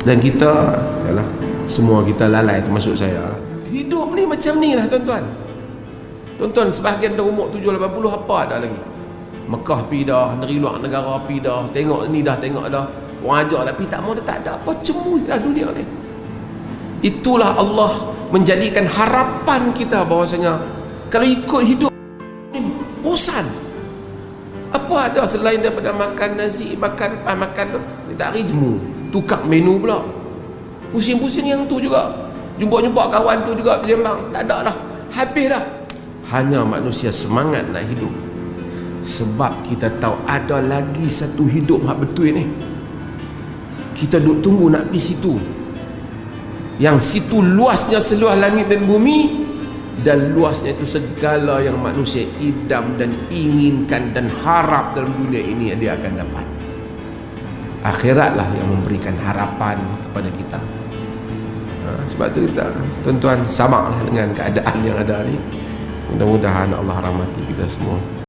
Dan kita yalah, Semua kita lalai termasuk saya lah. Hidup ni macam ni lah tuan-tuan. Tuan-tuan sebahagian dah umur 7-80 apa dah lagi? Mekah pi dah Negeri luar negara pi dah Tengok ni dah tengok dah. Orang ajak tapi tak mau tak ada apa Cemui lah dunia ni. Itulah Allah menjadikan harapan kita bahwasanya Kalau ikut hidup ni bosan. Apa ada selain daripada makan nasi makan apa makan tu? Tak hari tukar menu pula. Pusing-pusing yang tu juga. Jumpa-jumpa kawan tu juga bersembang. Tak ada dah. Habis dah. Hanya manusia semangat nak hidup. Sebab kita tahu ada lagi satu hidup hak betul ni. Kita duk tunggu nak pergi situ. Yang situ luasnya seluas langit dan bumi dan luasnya itu segala yang manusia idam dan inginkan dan harap dalam dunia ini dia akan dapat akhiratlah yang memberikan harapan kepada kita. Ha, sebab itu kita tuan-tuan samaklah dengan keadaan yang ada ni mudah-mudahan Allah rahmati kita semua